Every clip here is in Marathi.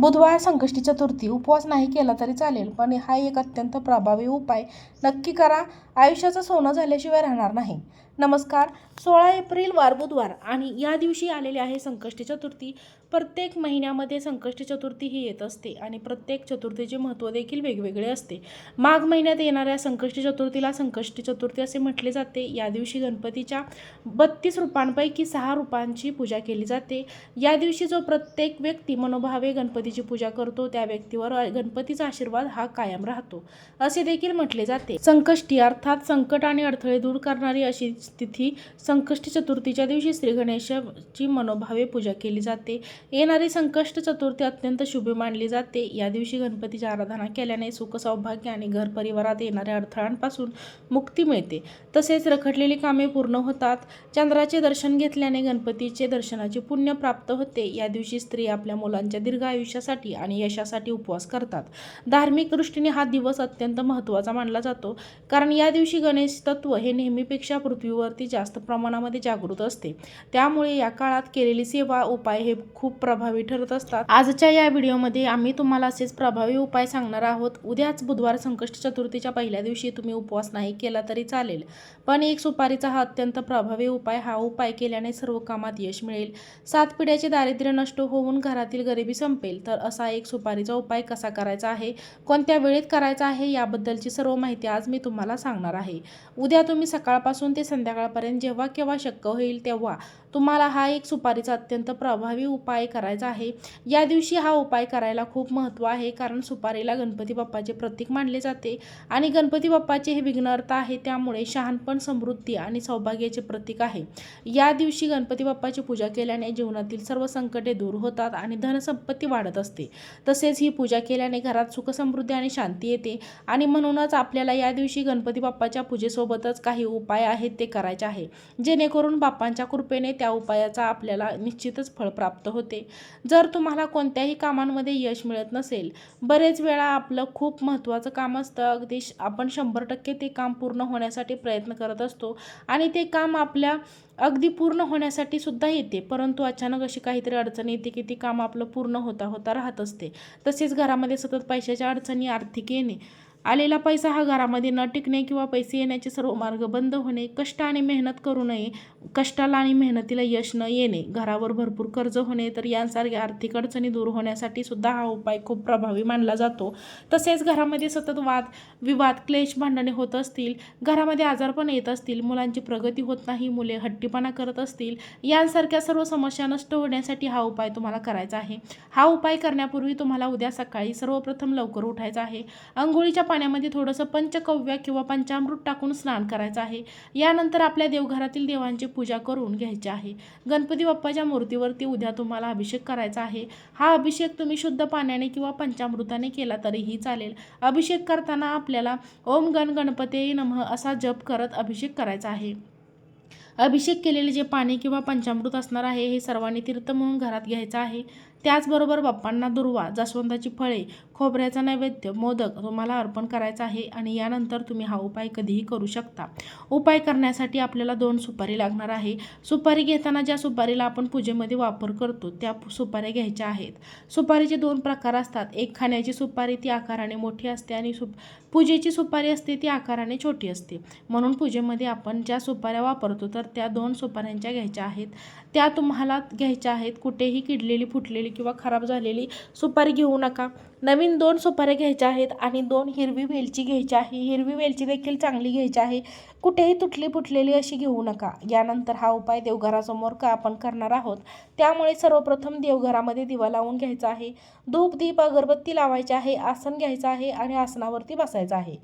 बुधवार संकष्टी चतुर्थी उपवास नाही केला तरी चालेल पण हा एक अत्यंत प्रभावी उपाय. नक्की करा आयुष्याचं सोनं झाल्याशिवाय राहणार नाही. नमस्कार. सोळा एप्रिल वार बुधवार आणि या दिवशी आलेली आहे संकष्टी चतुर्थी. प्रत्येक महिन्यामध्ये संकष्टी चतुर्थी ही येत असते आणि प्रत्येक चतुर्थीचे महत्त्व देखील वेगवेगळे असते. माघ महिन्यात येणाऱ्या संकष्टी चतुर्थीला संकष्टी चतुर्थी असे म्हटले जाते. या दिवशी गणपतीच्या बत्तीस रूपांपैकी सहा रूपांची पूजा केली जाते. या दिवशी जो प्रत्येक व्यक्ती मनोभावे गणपतीची पूजा करतो त्या व्यक्तीवर गणपतीचा आशीर्वाद हा कायम राहतो. असे देखील म्हटले जाते. संकष्टी अर्थात संकट आणि अडथळे दूर करणारी अशी तिथी संकष्टी चतुर्थीच्या दिवशी श्री गणेशाची मनोभावे पूजा केली जाते. येणारी संकष्ट चतुर्थी अत्यंत शुभ मानली जाते. या दिवशी गणपतीची आराधना केल्याने सुख सौभाग्य आणि घर परिवारात येणाऱ्या अडथळ्यांपासून मुक्ती मिळते. तसेच रखडलेली कामे पूर्ण होतात. चंद्राचे दर्शन घेतल्याने गणपतीचे दर्शनाचे पुण्य प्राप्त होते. या दिवशी स्त्री आपल्या मुलांच्या दीर्घ आयुष्यासाठी आणि यशासाठी उपवास करतात. धार्मिक दृष्टीने हा दिवस अत्यंत महत्त्वाचा मानला जातो. कारण या दिवशी गणेश तत्व हे नेहमीपेक्षा पृथ्वी पृथ्वीवरती जास्त प्रमाणामध्ये जागृत असते. त्यामुळे या काळात केलेली सेवा उपाय हे खूप प्रभावी ठरत असतात. आजच्या या व्हिडिओमध्ये आम्ही तुम्हाला असेच प्रभावी उपाय सांगणार आहोत. उद्याच बुधवार संकष्ट चतुर्थीच्या पहिल्या दिवशी तुम्ही उपवास नाही केला तरी चालेल. पण एक सुपारीचा हा अत्यंत प्रभावी उपाय हा उपाय केल्याने सर्व कामात यश मिळेल. सात पिढ्याचे दारिद्र्य नष्ट होऊन घरातील गरिबी संपेल. तर असा एक सुपारीचा उपाय कसा करायचा आहे? कोणत्या वेळेत करायचा आहे? याबद्दलची सर्व माहिती आज मी तुम्हाला सांगणार आहे. उद्या तुम्ही सकाळपासून ते संध्याकाळपर्यंत जेव्हा केव्हा शक्य होईल तेव्हा तुम्हाला हा एक सुपारीचा अत्यंत प्रभावी उपाय करायचा आहे. या दिवशी हा उपाय करायला खूप महत्त्व आहे कारण सुपारीला गणपती बाप्पाचे प्रतीक मानले जाते आणि गणपती बाप्पाचे हे विघ्नहर्ता आहे त्यामुळे शहाणपण समृद्धी आणि सौभाग्याचे प्रतीक आहे. या दिवशी गणपती बाप्पाची पूजा केल्याने जीवनातील सर्व संकटे दूर होतात आणि धनसंपत्ती वाढत असते. तसेच ही पूजा केल्याने घरात सुखसमृद्धी आणि शांती येते आणि म्हणूनच आपल्याला या दिवशी गणपती बाप्पाच्या पूजेसोबतच काही उपाय आहेत ते करायचे आहे. जेणेकरून बाप्पांच्या कृपेने त्या उपायाचा आपल्याला निश्चितच फळ प्राप्त होते. जर तुम्हाला कोणत्याही कामांमध्ये यश मिळत नसेल बरेच वेळा आपलं खूप महत्त्वाचं काम असतं. अगदी श- आपण शंभर टक्के ते काम पूर्ण होण्यासाठी प्रयत्न करत असतो आणि ते काम आपल्या अगदी पूर्ण होण्यासाठी सुद्धा येते. परंतु अचानक अशी काहीतरी अडचण येते की ती काम आपलं पूर्ण होता होता राहत असते. तसेच घरामध्ये सतत पैशाच्या अडचणी आर्थिक येणे आलेला पैसा हा घरामध्ये न टिकणे किंवा पैसे येण्याचे सर्व मार्ग बंद होणे कष्ट आणि मेहनत करू नये कष्टाला आणि मेहनतीला यश न येणे घरावर भरपूर कर्ज होणे तर यांसारख्या आर्थिक अडचणी दूर होण्यासाठी सुद्धा हा उपाय खूप प्रभावी मानला जातो. तसेच घरामध्ये सतत वाद विवाद क्लेश भांडणे होत असतील घरामध्ये आजारपण येत असतील मुलांची प्रगती होत नाही मुले हट्टीपणा करत असतील यांसारख्या सर्व समस्या नष्ट होण्यासाठी हा उपाय तुम्हाला करायचा आहे. हा उपाय करण्यापूर्वी तुम्हाला उद्या सकाळी सर्वप्रथम लवकर उठायचा आहे. अंघोळीच्या पाण्यामध्ये थोडंसं पंचकव्य किंवा पंचामृत टाकून स्नान करायचं आहे. यानंतर आपल्या देवघरातील देवांची पूजा करून घ्यायची आहे. गणपती बाप्पाच्या मूर्तीवरती उद्या तुम्हाला अभिषेक करायचा आहे. हा अभिषेक तुम्ही शुद्ध पाण्याने किंवा पंचामृताने केला तरीही चालेल. अभिषेक करताना आपल्याला ओम गण गणपती नमः असा जप करत अभिषेक करायचा आहे. अभिषेक केलेले जे पाणी किंवा पंचामृत असणार आहे हे सर्वांनी तीर्थ म्हणून घरात घ्यायचं आहे. त्याचबरोबर बाप्पांना दुर्वा जास्वंदाची फळे खोबऱ्याचा नैवेद्य मोदक तुम्हाला अर्पण करायचा आहे आणि यानंतर तुम्ही हा उपाय कधीही करू शकता. उपाय करण्यासाठी आपल्याला दोन सुपारी लागणार आहे. सुपारी घेताना ज्या सुपारीला आपण पूजेमध्ये वापर करतो त्या सुपाऱ्या घ्यायच्या आहेत. सुपारीचे दोन प्रकार असतात. एक खाण्याची सुपारी ती आकाराने मोठी असते आणि सुप पूजेची सुपारी असते ती आकाराने छोटी असते. म्हणून पूजेमध्ये आपण ज्या सुपाऱ्या वापरतो तर त्या दोन सुपाऱ्यांच्या घ्यायच्या आहेत. त्या तुम्हाला घ्यायच्या आहेत कुठेही किडलेली फुटलेली किंवा खराब झालेली सुपारी घेऊ नका. नवीन दोन सुपाऱ्या घ्यायच्या आहेत आणि दोन हिरवी वेलची घ्यायची आहे. हिरवी वेलची देखील चांगली घ्यायची आहे. कुठेही तुटली फुटलेली अशी घेऊ नका. यानंतर हा उपाय देवघरासमोर का आपण करणार आहोत? त्यामुळे सर्वप्रथम देवघरामध्ये दिवा लावून घ्यायचा आहे. धूप दीप अगरबत्ती लावायची आहे आसन घ्यायचं आहे आणि आसनावरती बसायचं आहे.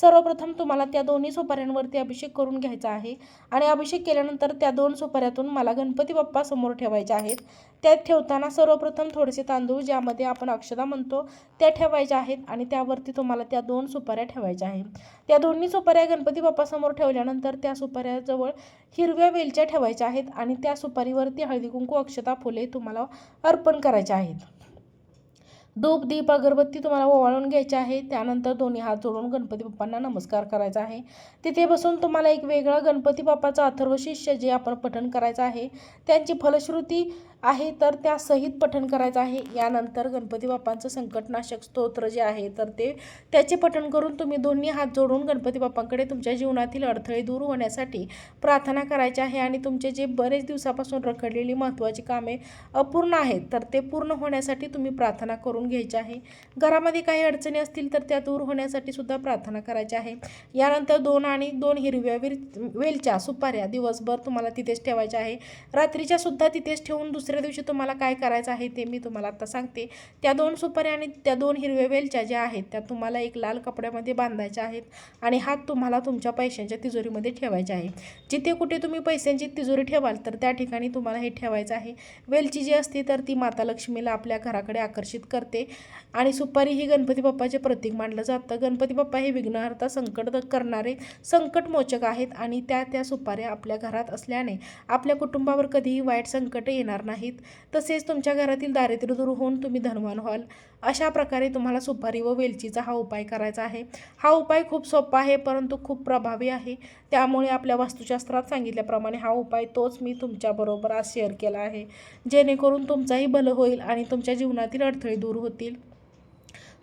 सर्वप्रथम तुम्हाला त्या दोन्ही सुपाऱ्यांवरती अभिषेक करून घ्यायचा आहे आणि अभिषेक केल्यानंतर त्या दोन सुपाऱ्यातून मला गणपती बाप्पा समोर ठेवायचे आहेत. त्यात ठेवताना सर्वप्रथम थोडेसे तांदूळ ज्यामध्ये आपण अक्षदा म्हणतो त्या ठेवायच्या आहेत आणि त्यावरती तुम्हाला त्या दोन सुपाऱ्या ठेवायच्या आहेत. त्या दोन्ही सुपाऱ्या गणपती बाप्पासमोर ठेवल्यानंतर त्या सुपाऱ्याजवळ हिरव्या वेलच्या ठेवायच्या आहेत आणि त्या सुपारीवरती हळदी कुंकू अक्षता फुले तुम्हाला अर्पण करायच्या आहेत. धूप दीप अगरबत्ती तुम्हाला ओवाळून घ्यायची आहे. त्यानंतर दोन्ही हात जोडून गणपती बाप्पांना नमस्कार करायचा आहे. तिथे बसून तुम्हाला एक वेगळा गणपती बाप्पाचा अथर्व शिष्य जे आपण पठण करायचं आहे त्यांची फलश्रुती आहे तर त्या सहित पठण करायचं आहे. यानंतर गणपती बाप्पांचं संकटनाशक स्तोत्र जे आहे तर ते त्याचे पठण करून तुम्ही दोन्ही हात जोडून गणपती बाप्पांकडे तुमच्या जीवनातील अडथळे दूर होण्यासाठी प्रार्थना करायची आहे आणि तुमचे जे बरेच दिवसापासून रखडलेली महत्त्वाची कामे अपूर्ण आहेत तर ते पूर्ण होण्यासाठी तुम्ही प्रार्थना करून घ्यायचे आहे. घरामध्ये काही अडचणी असतील तर त्या दूर होण्यासाठी सुद्धा प्रार्थना करायची आहे. यानंतर दोन आणि दोन हिरव्या विर वेलच्या सुपाऱ्या दिवसभर तुम्हाला तिथेच ठेवायच्या आहे. रात्रीच्या सुद्धा तिथेच ठेवून दुसऱ्या दिवशी तुम्हाला काय करायचं आहे ते मी तुम्हाला आता सांगते. त्या दोन सुपाऱ्या आणि त्या दोन हिरव्या वेलच्या ज्या आहेत त्या तुम्हाला एक लाल कपड्यामध्ये बांधायच्या आहेत आणि हात तुम्हाला तुमच्या पैशांच्या तिजोरीमध्ये ठेवायचे आहे. जिथे कुठे तुम्ही पैशांची तिजोरी ठेवाल तर त्या ठिकाणी तुम्हाला हे ठेवायचं आहे. वेलची जी असते तर ती माता लक्ष्मीला आपल्या घराकडे आकर्षित करते. आणि सुपारी ही गणपती बाप्पाचे प्रतीक मानलं जातं. गणपती बाप्पा हे विघ्नहर्ता संकट करणारे संकटमोचक आहेत आणि त्या त्या सुपाऱ्या आपल्या घरात असल्याने आपल्या कुटुंबावर कधीही वाईट संकट येणार नाहीत. तसेच तुमच्या घरातील दारिद्र्य दूर होऊन तुम्ही धनवान व्हाल. अशा प्रकारे तुम्हाला सुपारी व वेलचीचा हा उपाय करायचा आहे. हा उपाय खूप सोपा आहे परंतु खूप प्रभावी आहे. त्यामुळे आपल्या वास्तुशास्त्रात सांगितल्याप्रमाणे हा उपाय तोच मी तुमच्याबरोबर आज शेअर केला आहे. जेणेकरून तुमचाही भलं होईल आणि तुमच्या जीवनातील अडथळे दूर होतील.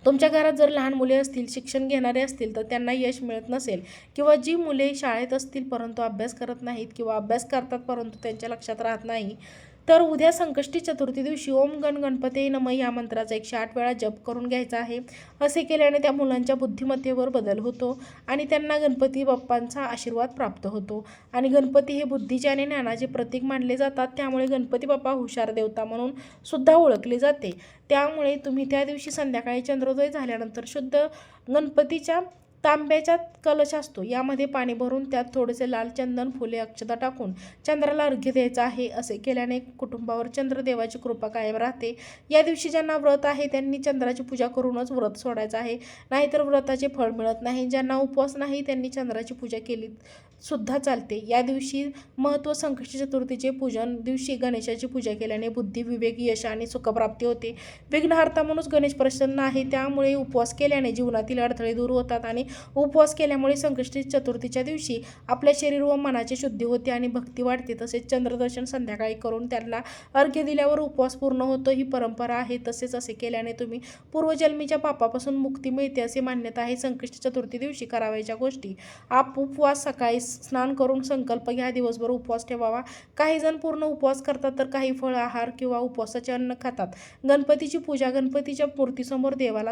तुमच्या घरात जर लहान मुले असतील शिक्षण घेणारे असतील तर त्यांना यश मिळत नसेल किंवा जी मुले शाळेत असतील परंतु अभ्यास करत नाहीत किंवा अभ्यास करतात परंतु त्यांच्या लक्षात राहत नाही तर उद्या संकष्टी चतुर्थी दिवशी ओम गण गणपते नम या मंत्राचा एकशे आठ वेळा जप करून घ्यायचा आहे. असे केल्याने त्या मुलांच्या बुद्धिमत्तेवर बदल होतो आणि त्यांना गणपती बाप्पांचा आशीर्वाद प्राप्त होतो. आणि गणपती हे बुद्धीचे आणि ज्ञानाचे प्रतीक मानले जातात. त्यामुळे गणपती बाप्पा हुशार देवता म्हणून सुद्धा ओळखले जाते. त्यामुळे तुम्ही त्या दिवशी संध्याकाळी चंद्रोदय झाल्यानंतर शुद्ध गणपतीच्या तांब्याचा कलश असतो. यामध्ये पाणी भरून त्यात थोडेसे लाल चंदन फुले अक्षता टाकून चंद्राला अर्घ्य द्यायचं आहे असे केल्याने कुटुंबावर चंद्रदेवाची कृपा कायम राहते. या दिवशी ज्यांना व्रत आहे त्यांनी चंद्राची पूजा करूनच व्रत सोडायचं आहे. नाहीतर व्रताचे फळ मिळत नाही. ज्यांना उपवास नाही त्यांनी चंद्राची पूजा केली सुद्धा चालते. या दिवशी महत्त्व संकष्टी चतुर्थीचे पूजन दिवशी गणेशाची पूजा केल्याने बुद्धी विवेक यश आणि सुखप्राप्ती होते. विघ्नहर्ता म्हणून गणेश प्रसन्न आहे. त्यामुळे उपवास केल्याने जीवनातील अडथळे दूर होतात आणि उपवास केल्यामुळे संकष्टी चतुर्थीच्या दिवशी आपल्या शरीर व मनाची शुद्धी होते आणि भक्ती वाढते. तसेच चंद्रदर्शन संध्याकाळी करून त्यांना अर्घ्य दिल्यावर उपवास पूर्ण होतो. ही परंपरा आहे. तसेच असे केल्याने तुम्ही पूर्वजन्मीच्या पापापासून मुक्ती मिळते असे मान्यता आहे. संकष्टी चतुर्थी दिवशी करावयाच्या गोष्टी. आप उपवास सकाळी स्नान करून संकल्प घ्या दिवसभर उपवास ठेवावा. काही जण पूर्ण उपवास करतात तर काही फळ आहार किंवा उपवासाचे अन्न खातात. गणपतीची पूजा गणपतीच्या मूर्तीसमोर देवाला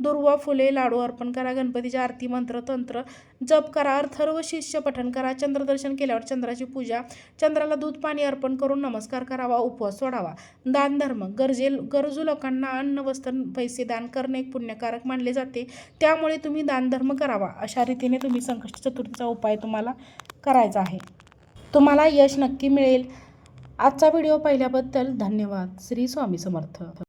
दुर्वा फुले लाडू अर्पण करा गणपतीच्या आरती मंत्र तंत्र जप करा अर्थर्व शिष्य पठण करा चंद्रदर्शन केल्यावर चंद्राची पूजा चंद्राला दूध पाणी अर्पण करून नमस्कार करावा उपवास सोडावा. दान धर्म गरजे गरजू लोकांना अन्न वस्त्र पैसे दान करणे एक पुण्यकारक मानले जाते. त्यामुळे तुम्ही दानधर्म करावा अशा रीतीने तुम्ही संकष्ट चतुर्थीचा उपाय तुम्हाला करायचा आहे. तुम्हाला यश नक्की मिळेल. आजचा व्हिडिओ पाहिल्याबद्दल धन्यवाद. श्री स्वामी समर्थ.